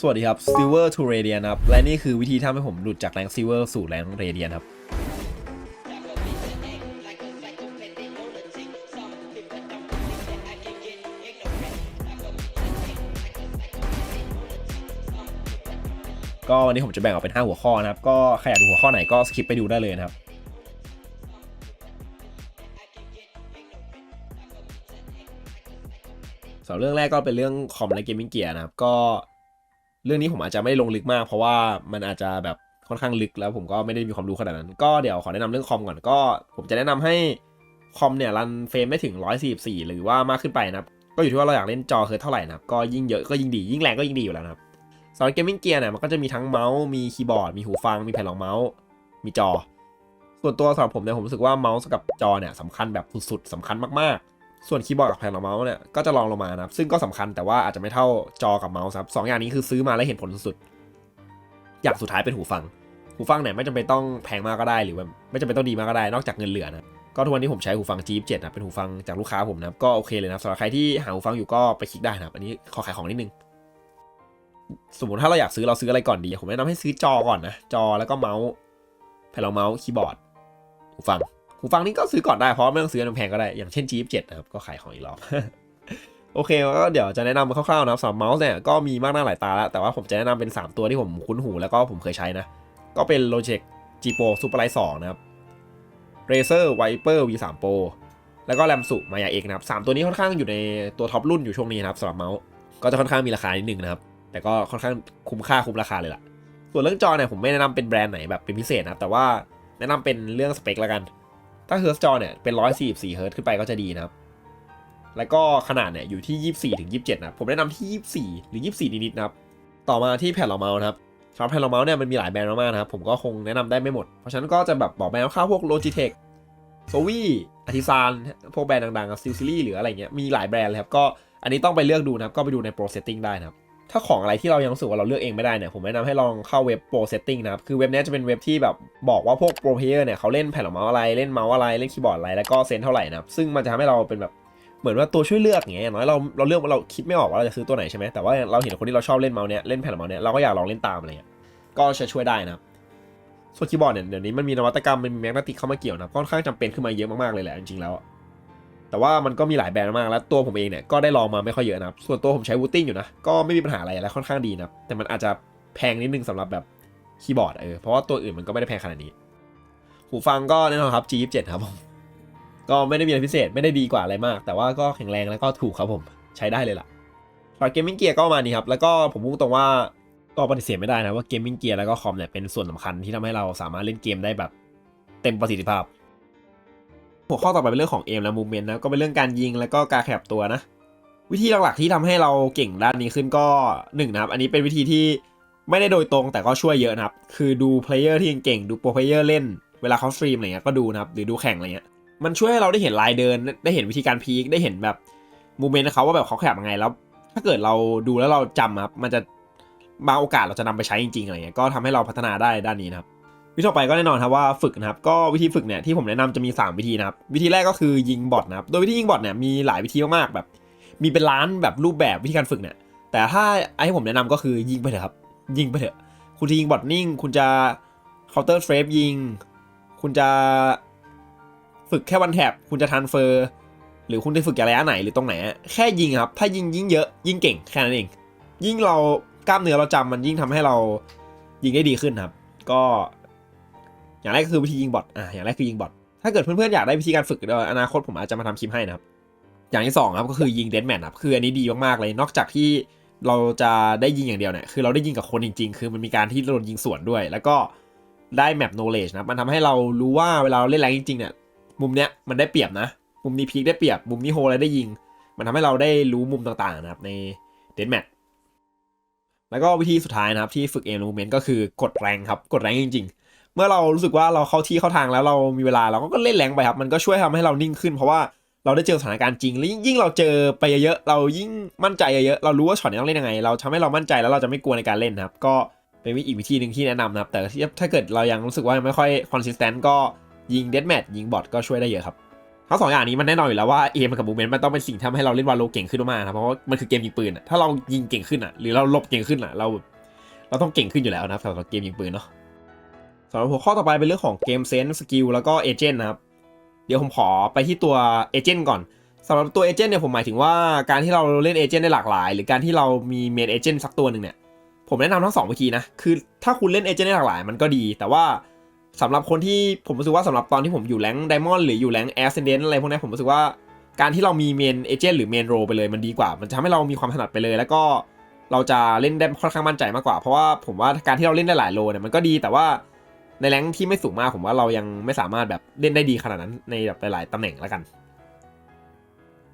สวัสดีครับ Silver to Radiant ครับ และนี่คือวิธีทำให้ผมหลุดจากแรง Silver สู่แรง Radiant ครับ ก็วันนี้ผมจะแบ่งออกเป็น 5 หัวข้อนะครับ ก็ใครอยากดูหัวข้อไหนก็สคิปไปดูได้เลยนะครับสำหรับเรื่องแรกก็เป็นเรื่องคอมและเกมมิ่งเกียร์นะครับ ก็ เรื่องนี้ผมอาจจะไม่ได้ลงลึกมาก เพราะว่ามันอาจจะแบบค่อนข้างลึกแล้วผมก็ไม่ได้มีความรู้ขนาดนั้น ก็เดี๋ยวขอแนะนำเรื่องคอมก่อนก็ ผมจะแนะนำให้คอมเนี่ยรันเฟรมได้ถึง 144 หรือว่ามากขึ้นไปนะครับ ก็อยู่ที่ว่าเราอยากเล่นจอเคิร์ฟเท่าไหร่นะครับก็ยิ่งเยอะก็ยิ่งดียิ่งแรงก็ยิ่งดีอยู่แล้วนะครับสำหรับเกมมิ่งเกียร์เนี่ยมันก็จะมีทั้งเมาส์มีคีย์บอร์ดมีหูฟังมีแผ่นรองเมาส์มีจอ ส่วนตัวสำหรับผมเนี่ยผมรู้สึกว่าเมาส์กับจอเนี่ยสำคัญแบบสุดๆสำคัญมากๆ ส่วนคีย์บอร์ดกับแผ่นรองเมาส์เนี่ยก็จะรองลงมานะครับซึ่งก็สำคัญแต่ว่าอาจจะไม่เท่าจอกับเมาส์ครับสองอย่างนี้คือซื้อมาแล้วเห็นผลสุดๆอย่างสุดท้ายเป็นหูฟัง หูฟังเนี่ยไม่จำเป็นต้องแพงมากก็ได้หรือว่าไม่จำเป็นต้องดีมากก็ได้นอกจากเงินเหลือนะก็ทุกวันนี้ผมใช้หูฟัง G7 นะเป็นหูฟังจากลูกค้าผมนะก็โอเคเลยนะสำหรับใครที่หาหูฟังอยู่ก็ไปคลิกได้นะอันนี้ขอขายของนิดนึงสมมติถ้าเราอยากซื้อเราซื้ออะไรก่อนดีผมแนะนำให้ซื้อจอก่อนนะจอแล้วก็เมาส์แผ่นรองเมาส์คีย์บอร์ดหูฟัง หูฟังนี่ก็ซื้อก่อนได้เพราะไม่ต้องซื้ออันแพงก็ได้ อย่างเช่น G7 นะครับ ก็ขายของอีกรอบ โอเคก็เดี๋ยวจะแนะนำคร่าวๆนะครับสำหรับเมาส์เนี่ยก็มีมากหน้าหลายตาแล้ว แต่ว่าผมจะแนะนำเป็น 3 ตัวที่ผมคุ้นหูแล้วก็ผมเคยใช้นะ ก็เป็น Logitech G Pro Superlight 2 นะครับ Razer Viper V3 Pro แล้วก็แรมสุมายาเอกนะครับสามตัวนี้ค่อนข้างอยู่ในตัวท็อปรุ่นอยู่ช่วงนี้นะครับสำหรับเมาส์ก็จะค่อนข้างมีราคานิดนึงนะครับแต่ก็ค่อนข้างคุ้มค่าคุ้มราคาเลยล่ะส่วนเรื่องจอเนี่ยผมไม่แนะนำเป็นแบรนด์ไหนแบบเป็นพิเศษนะแต่ว่าแนะนำเป็นเรื่องสเปคละกัน ถ้าเฮิร์ตจอเนี่ยเป็น 144เฮิร์ตขึ้นไปก็จะดีนะครับ แล้วก็ขนาดเนี่ยอยู่ที่ 24ถึง27 นะ ผมแนะนำที่ 24 หรือ 24 นิดๆนะครับ ต่อมาที่แผ่นรองเมาส์นะครับสำหรับแผ่นรองเมาส์เนี่ยมันมีหลายแบรนด์มากๆนะครับ ผมก็คงแนะนำได้ไม่หมด เพราะฉะนั้นก็จะแบบบอกแบรนด์คร่าวพวก Logitech โซวี่อาทิซานพวกแบรนด์ดังๆซิลซิลี่หรืออะไรเงี้ย มีหลายแบรนด์เลยครับ ก็อันนี้ต้องไปเลือกดูนะครับ ก็ไปดูใน Pro Setting ได้นะครับ ถ้าของอะไรที่เรายังรู้สึกว่าเราเลือกเองไม่ได้เนี่ยผมแนะนำให้ลองเข้าเว็บ Pro Setting นะครับ คือเว็บนี้จะเป็นเว็บที่แบบบอกว่าพวก Pro Player เนี่ยเขาเล่นแผ่นรองเมาส์อะไรเล่นเมาส์อะไรเล่นคีย์บอร์ดอะไรแล้วก็เซนเท่าไหร่นะครับซึ่งมันจะทำให้เราเป็นแบบเหมือนว่าตัวช่วยเลือกอย่างเงี้ยอย่างน้อยเราเราเลือกว่าเราคิดไม่ออกว่าเราจะซื้อตัวไหนใช่ไหมแต่ว่าเราเห็นคนที่เราชอบเล่นเมาส์เนี้ยเล่นแผ่นรองเมาส์เนี้ยเราก็อยากลองเล่นตามอะไรเงี้ยก็จะช่วยได้นะครับส่วนคีย์บอร์ดเนี่ยเดี๋ยวนี้มันมีนวัตกรรมมันมีแมกนติกเข้ามาเกี่ยวนะค่อนข้างจำเป็นขึ้นมาเยอะมากๆเลยแหละจริงๆแล้วอะ แต่ว่ามันก็มีหลายแบรนด์มากแล้วตัวผมเองเนี่ยก็ได้ลองมาไม่ค่อยเยอะนะครับ ส่วนตัวผมใช้วูตติ้งอยู่นะ ก็ไม่มีปัญหาอะไรและค่อนข้างดีนะ แต่มันอาจจะแพงนิดนึงสำหรับแบบคีย์บอร์ดเออ เพราะว่าตัวอื่นมันก็ไม่ได้แพงขนาดนี้ หูฟังก็แน่นอนครับ G27 ครับผม ก็ไม่ได้มีอะไรพิเศษไม่ได้ดีกว่าอะไรมาก แต่ว่าก็แข็งแรงแล้วก็ถูกครับผมใช้ได้เลยล่ะสำหรับเกมมิ่งเกียร์ก็มานี้ครับ แล้วก็ผมพูดตรงว่าก็ปฏิเสธไม่ได้นะว่าเกมมิ่งเกียร์แล้วก็คอมเนี่ยเป็นส่วนสำคัญที่ทำให้เราสามารถเล่นเกมได้แบบเต็มประสิทธิภาพ หัวข้อต่อไปเป็นเรื่องของเอมและมูเมนต์นะก็เป็นเรื่องการยิงแล้วก็การขยับตัวนะ วิธีหลักๆที่ทำให้เราเก่งด้านนี้ขึ้นก็หนึ่งนะครับ อันนี้เป็นวิธีที่ไม่ได้โดยตรงแต่ก็ช่วยเยอะนะครับ คือดูเพลเยอร์ที่เก่งดูโปรเพลเยอร์เล่นเวลาเขาสตรีมอะไรเงี้ยก็ดูนะครับหรือดูแข่งอะไรเงี้ยมันช่วยให้เราได้เห็นลายเดิน ได้เห็นวิธีการพีคได้เห็นแบบมูเมนต์เขาว่าแบบเขาขยับยังไงแล้ว ถ้าเกิดเราดูแล้วเราจำครับมันจะบางโอกาสเราจะนำไปใช้จริงๆอะไรเงี้ยก็ทำให้เราพัฒนาได้ด้านนี้นะครับ วิธีต่อไปก็แน่นอนครับว่าฝึกนะครับก็วิธีฝึกเนี่ยที่ผมแนะนำจะมี 3 วิธีนะครับวิธีแรกก็คือยิงบอทนะครับโดยวิธียิงบอทเนี่ยมีหลายวิธีมากๆแบบ มีเป็นล้านแบบรูปแบบวิธีการฝึกเนี่ยแต่ถ้าไอ้ที่ผมแนะนำก็คือยิงไปเถอะครับยิงไปเถอะ คุณจะยิงบอทนิ่ง คุณจะ counter strafe ยิง คุณจะฝึกแค่วันแท็บคุณจะทันเฟอร์หรือคุณจะฝึกจากระยะไหนหรือตรงไหน แค่ยิงครับ ถ้ายิงยิ่งเยอะยิ่งเก่งแค่นั้นเอง ยิ่งเรากล้ามเนื้อเราจำมันยิ่งทำให้เรายิงได้ดีขึ้นครับ ก็ อย่างแรกก็คือวิธียิงบอทอะอย่างแรกคือยิงบอทถ้าเกิดเพื่อนๆอยากได้วิธีการฝึกอนาคตผมอาจจะมาทำคลิปให้นะครับอย่างที่สองครับก็คือยิงเดนแมนครับคืออันนี้ดีมากๆเลยนอกจากที่เราจะได้ยิงอย่างเดียวเนี่ยคือเราได้ยิงกับคนจริง ๆ คือมันมีการที่โดนยิงสวนด้วย แล้วก็ได้แมปโนเลจนะครับมันทำให้เรารู้ว่าเวลาเราเล่นแรงจริงๆเนี่ยมุมเนี้ยมันได้เปรียบนะ มุมนี้พีคได้เปรียบ มุมนี้โฮอะไรได้ยิง มันทำให้เราได้รู้มุมต่างๆนะครับในเดนแมทแล้วก็วิธีสุดท้ายนะครับที่ฝึกเอมมูเมนต์ก็คือกดแรงครับกดแรงจริง ๆ เมื่อเรารู้สึกว่าเราเข้าที่เข้าทางแล้วเรามีเวลาเราก็เล่นแรงไปครับ มันก็ช่วยทำให้เรานิ่งขึ้น เพราะว่าเราได้เจอสถานการณ์จริงแล้วยิ่งเราเจอไปเยอะๆเรายิ่งมั่นใจเยอะๆเรารู้ว่าช็อตนี้ต้องเล่นยังไง เราทำให้เรามั่นใจแล้วเราจะไม่กลัวในการเล่นครับ ก็เป็นอีกวิธีหนึ่งที่แนะนำนะครับ แต่ถ้าเกิดเรายังรู้สึกว่ายังไม่ค่อยคอนสิสแตนต์ก็ยิงเดดแมทยิงบอทก็ช่วยได้เยอะครับทั้งสองอย่างนี้มันแน่นอนอยู่แล้วว่าเอมกับมูเมนต์มันต้องเป็นสิ่งที่ทำให้เราเล่นวาโลเก่งขึ้นมากนะเพราะว่ามันคือเกมยิงปืนถ้าเรายิงเก่งขึ้นอะหรือเราลบเก่งขึ้นอะเรา เราต้องเก่งขึ้นอยู่แล้วนะสำหรับเกมยิงปืนเนาะ สำหรับหัวข้อต่อไปเป็นเรื่องของเกมเซนส์สกิลแล้วก็เอเจนต์นะครับ เดี๋ยวผมขอไปที่ตัวเอเจนต์ก่อนสำหรับตัวเอเจนต์เนี่ยผมหมายถึงว่าการที่เราเล่นเอเจนต์ได้หลากหลาย หรือการที่เรามีเมนเอเจนต์สักตัวหนึ่งเนี่ยผมแนะนำทั้งสองวิธีนะคือถ้าคุณเล่นเอเจนต์ได้หลากหลายมันก็ดี แต่ว่าสำหรับคนที่ผมรู้สึกว่าสำหรับตอนที่ผมอยู่แรงไดมอนด์หรืออยู่แรงแอสเซนเดนต์อะไรพวกนี้ผมรู้สึกว่าการที่เรามีเมนเอเจนต์หรือเมนโรไปเลยมันดีกว่า มันจะทำให้เรามีความถนัดไปเลย แล้วก็เราจะเล่นได้ค่อนข้างมั่นใจมากกว่า เพราะว่าผมว่าการที่เราเล่นได้หลายโรเนี่ยมันก็ดีแต่ว่า ในแรงที่ไม่สูงมากผมว่าเรายังไม่สามารถแบบเล่นได้ดีขนาดนั้นในแบบหลายๆตำแหน่งแล้วกัน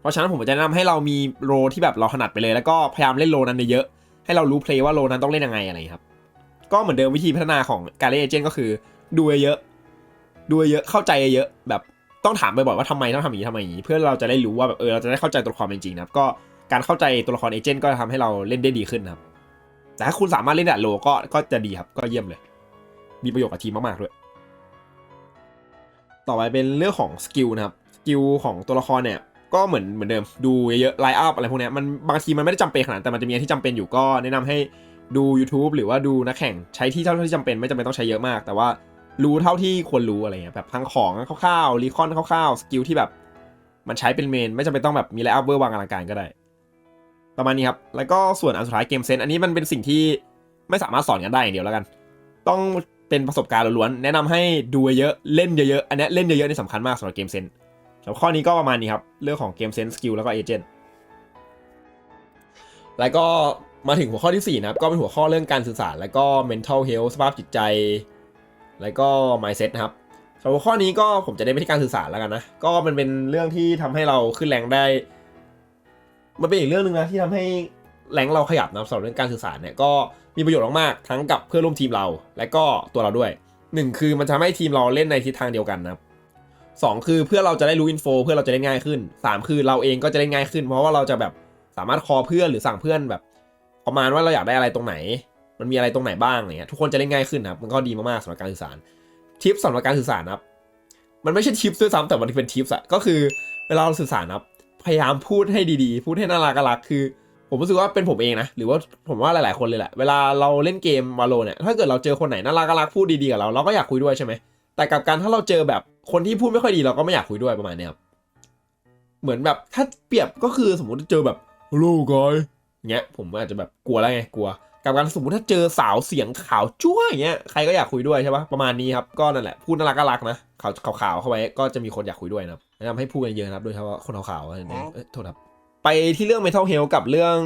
เพราะฉะนั้นผมจะแนะนำให้เรามีโรที่แบบเราถนัดไปเลย แล้วก็พยายามเล่นโรนั้นเยอะให้เรารู้เพลย์ว่าโรนั้นต้องเล่นยังไงอะไรครับ ก็เหมือนเดิมวิธีพัฒนาของการเล่นเอเจนต์ก็คือดูเยอะดูเยอะเข้าใจเยอะแบบต้องถามบ่อยๆว่าทำไมต้องทำอย่างนี้ทำไมอย่างนี้ เพื่อเราจะได้รู้ว่าแบบเออเราจะได้เข้าใจตัวละครจริงๆนะครับก็การเข้าใจตัวละครเอเจนต์ก็จะทำให้เราเล่นได้ดีขึ้นครับ แต่ถ้าคุณสามารถเล่นแบบโลก็ก็จะดีครับก็เยี่ยมเลย มีประโยชน์กับทีมมากๆด้วย ต่อไปเป็นเรื่องของสกิลนะครับสกิลของตัวละครเนี่ยก็เหมือนเหมือนเดิมดูเยอะๆไลน์อัพอะไรพวกนี้มันบางทีมันไม่ได้จำเป็นขนาดแต่มันจะมีที่จำเป็นอยู่ก็แนะนำให้ดู YouTube หรือว่าดูนักแข่งใช้ที่เท่าที่จำเป็นไม่จำเป็นต้องใช้เยอะมาก แต่ว่ารู้เท่าที่ควรรู้อะไรเงี้ยแบบพังของคร่าวๆรีคอนคร่าวๆสกิลที่แบบ มันใช้เป็นเมน ไม่จำเป็นต้องแบบมีไลน์อัพเวอร์วางอลังการก็ได้ ประมาณนี้ครับ แล้วก็ส่วนอันสุดท้ายเกมเซนอันนี้มันเป็นสิ่งที่ไม่สามารถสอนกันได้อย่างเดียวแล้วกัน ต้อง เป็นประสบการณ์ล้วนแนะนำให้ดูเยอะเล่นเยอะๆอันนี้เล่นเยอะๆนี่สำคัญมากสำหรับเกมเซนสำหรับข้อนี้ก็ประมาณนี้ครับ เรื่องของเกมเซนสกิลแล้วก็เอเจนต์แล้วก็มาถึงหัวข้อที่ 4 นะครับ ก็เป็นหัวข้อเรื่องการสื่อสาร แล้วก็ mental health สภาพจิตใจ แล้วก็ mindset นะครับสำหรับหัวข้อนี้ก็ผมจะได้ไปที่การสื่อสารแล้วกันนะ ก็มันเป็นเรื่องที่ทำให้เราขึ้นแรงได้ มันเป็นอีกเรื่องหนึ่งนะที่ทำให้ แรงเราขยับนะครับสำหรับเรื่องการสื่อสารเนี่ยก็มีประโยชน์มากๆทั้งกับเพื่อนร่วมทีมเรา และก็ตัวเราด้วยหนึ่งคือมันจะให้ทีมเราเล่นในทิศทางเดียวกันนะครับสองคือเพื่อเราจะได้รู้อินโฟเพื่อเราจะเล่นง่ายขึ้นสามคือเราเองก็จะเล่นง่ายขึ้น เพราะว่าเราจะแบบสามารถคอเพื่อนหรือสั่งเพื่อนแบบ ประมาณว่าเราอยากได้อะไรตรงไหน มันมีอะไรตรงไหนบ้างเงี้ยทุกคนจะเล่นง่ายขึ้นนะครับมันก็ดีมากๆสำหรับการสื่อสารทิปสำหรับการสื่อสารนะครับมันไม่ใช่ทิปด้วยซ้ำแต่มันเป็นทิปอะก็คือเวลาเราสื่อสารนะครับพยายามพูดให้ดีๆ พูดให้น่ารักรักคือ ผมรู้สึกว่าเป็นผมเองนะ หรือว่าผมว่าหลายๆคนเลยแหละ เวลาเราเล่นเกมวาโลเนี่ย ถ้าเกิดเราเจอคนไหนน่ารักน่ารักพูดดีๆกับเรา เราก็อยากคุยด้วยใช่ไหม แต่กับการถ้าเราเจอแบบคนที่พูดไม่ค่อยดีเราก็ไม่อยากคุยด้วยประมาณเนี้ยครับ เหมือนแบบถ้าเปรียบก็คือสมมติเจอแบบลโหลกายเงี้ย ผมอาจจะแบบกลัวแล้วไงกลัว กับการสมมติถ้าเจอสาวเสียงขาวจ้วอย่างเงี้ย ใครก็อยากคุยด้วยใช่ปะประมาณนี้ครับ ก็นั่นแหละ พูดน่ารักน่ารักนะขาวขาวๆเข้าไว้ก็จะมีคนอยากคุยด้วยนะแนะนำให้พูดกันเยอะนะครับ โดยเฉพาะคนขาวๆอะไรเนี่ยเอ้ยโทษครับ ไปที่เรื่อง mental health กับเรื่อง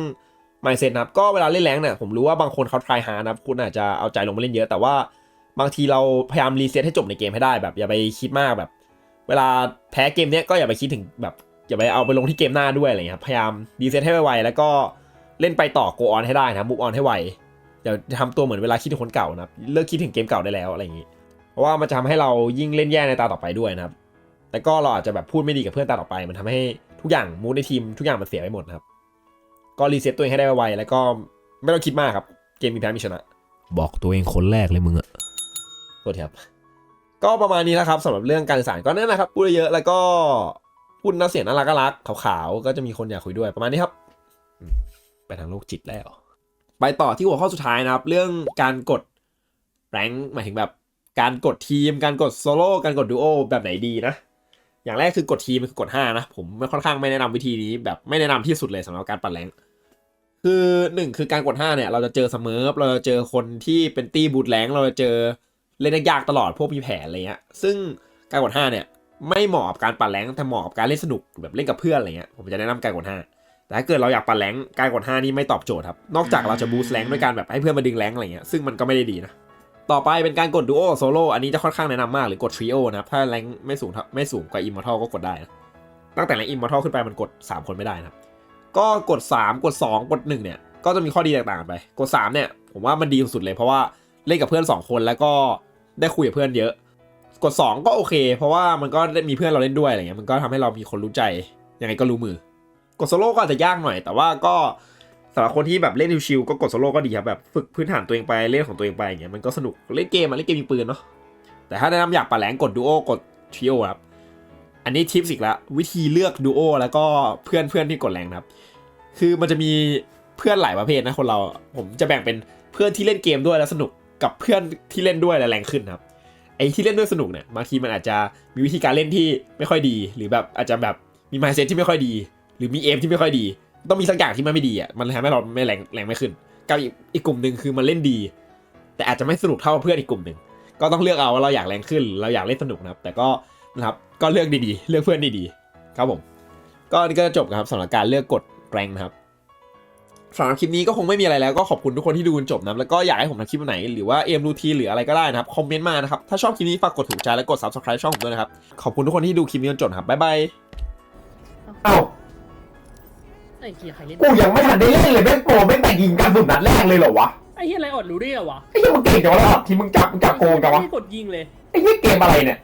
mindset นะครับ ก็เวลาเล่นแรงเนี่ยผมรู้ว่าบางคนเขา try hard นะครับคุณอาจจะเอาใจลงมาเล่นเยอะ แต่ว่าบางทีเราพยายามรีเซ็ตให้จบในเกมให้ได้แบบอย่าไปคิดมากแบบ เวลาแพ้เกมเนี้ยก็อย่าไปคิดถึงแบบอย่าไปเอาไปลงที่เกมหน้าด้วยอะไรเงี้ยครับพยายามรีเซ็ตให้ไวๆแล้วก็เล่นไปต่อ go on ให้ได้นะครับ move on ให้ไวอย่าทำตัวเหมือนเวลาคิดถึงคนเก่านะครับเลิกคิดถึงเกมเก่าได้แล้วอะไรอย่างนี้ เพราะว่ามันจะทำให้เรายิ่งเล่นแย่ในตาต่อไปด้วยนะครับ แต่ก็เราอาจจะแบบพูดไม่ดีกับเพื่อนตาต่อไป มันทำให้ ทุกอย่างมูดในทีมทุกอย่างมันเสียไปหมดนะครับ ก็รีเซ็ตตัวเองให้ได้ไวๆแล้วก็ไม่ต้องคิดมากครับ เกมมีแพ้มีชนะ บอกตัวเองคนแรกเลยมึงอะโทษทีครับ ก็ประมาณนี้นะครับสำหรับเรื่องการสื่อสารก็นั่นนะครับพูดเยอะๆแล้วก็พูดน้ำเสียงน่ารักน่ารักขาวๆก็จะมีคนอยากคุยด้วยประมาณนี้ครับอืมไปทางโลกจิตแล้ว ไปต่อที่หัวข้อสุดท้ายนะครับ เรื่องการกดแรงหมายถึงแบบการกดทีม การกดโซโล่การกดดูโอแบบไหนดีนะ อย่างแรกคือกดทีมคือกด5นะ ผมไม่ค่อนข้างไม่แนะนำวิธีนี้แบบไม่แนะนำที่สุดเลยสำหรับการปั่นแรงคือหนึ่งคือการกด5เนี่ยเราจะเจอเสมอเราจะเจอคนที่เป็นตี้บูทแรงเราจะเจอเล่นยากตลอดพวกมีแผนอะไรเงี้ยซึ่งการกด5เนี่ยไม่เหมาะกับการปั่นแรงแต่เหมาะกับการเล่นสนุกแบบเล่นกับเพื่อนอะไรเงี้ยผมจะแนะนำการกด5แต่ถ้าเกิดเราอยากปั่นแรงการกด5นี่ไม่ตอบโจทย์ครับนอกจากเราจะบูสต์แรงด้วยการแบบให้เพื่อนมาดึงแรงอะไรเงี้ยซึ่งมันก็ไม่ได้ดีนะ ต่อไปเป็นการกดดูโอโซโล่อันนี้จะค่อนข้างแนะนำมากหรือกดทริโอนะครับ ถ้าแรงไม่สูงท่าไม่สูงกว่าอิมมอร์ทัลก็กดได้นะตั้งแต่แรงอิมมอร์ทัลขึ้นไปมันกด 3 คนไม่ได้นะครับ ก็กด 3 กด 2 กด 1 เนี่ย ก็จะมีข้อดีแตกต่างกันไป กด 3 เนี่ย ผมว่ามันดีสุดเลยเพราะว่าเล่นกับเพื่อน 2 คนแล้วก็ได้คุยกับเพื่อนเยอะ กด 2 ก็โอเค เพราะว่ามันก็มีเพื่อนเราเล่นด้วยอะไรเงี้ยมันก็ทำให้เรามีคนรู้ใจยังไงก็รู้มือกดโซโล่ก็อาจจะยากหน่อย แต่ว่าก็ำหรับคนที่แบบเล่นชิวๆก็กดโซโล่ก็ดีครับแบบฝึกพื้นฐานตัวเองไปเล่นของตัวเองไปอย่างเงี้ยมันก็สนุกเล่นเกมอะเล่นเกมมีปืนเนาะแต่ถ้าแนะนำอยากปั่นแรงกดดูโอกดทริโอครับอันนี้ทิปส์อีกล้ววิธีเลือกดูโอแล้วก็เพื่อนเพื่อนที่กดแรงนะครับ คือมันจะมีเพื่อนหลายประเภทนะคนเราผมจะแบ่งเป็นเพื่อนที่เล่นเกมด้วยแล้วสนุกกับเพื่อนที่เล่นด้วยแล้วแรงขึ้นครับไอ้ที่เล่นด้วยสนุกเนี่ยบางทีมันอาจจะมีวิธีการเล่นที่ไม่ค่อยดี หรือแบบอาจจะแบบมีมายเซ t ที่ไม่ค่อยดี หรือมีเอมที่ไม่ค่อยดี ต้องมีสักอย่างที่มันไม่ดีอะมันทำให้เราไม่แรงแรงไม่ขึ้นกับอีกอีกกลุ่มหนึ่งคือมันเล่นดี แต่อาจจะไม่สนุกเท่าเพื่อนอีกกลุ่มหนึ่งก็ต้องเลือกเอาว่าเราอยากแรงขึ้น เราอยากเล่นสนุกนะครับแต่ก็นะครับก็เลือกดีๆ เลือกเพื่อนดีๆครับผมก็นี่ก็จะจบครับสำหรับการเลือกกดแรงนะครับสำหรับคลิปนี้ก็คงไม่มีอะไรแล้วก็ขอบคุณทุกคนที่ดูจนจบนะแล้วก็อยากให้ผมทำคลิปไหนหรือว่าเอ็มรูทีหรืออะไรก็ได้นะครับคอมเมนต์มานะครับถ้าชอบคลิปนี้ฝากกดถูกใจและกด subscribe ช่องผมด้วยนะครับขอบคุณทุกคนที่ดูคลิปนี้จนจบครับบ๊ายบาย ไอ้เหี้ยใครเล่นกูยังไม่ทันได้เล่นเลยแม่งโปรแม่งแต่ยิงกันสุดนัดแรกเลยเหรอวะไอ้เหี้ยอะไรอดรู้ได้เหรอวะไอ้เหี้ยมึงเก่งจังวะที่มึงจับมึงจับโกงจังวะไม่ได้กดยิงเลยไอ้เหี้ยเกมอะไรเนี่ย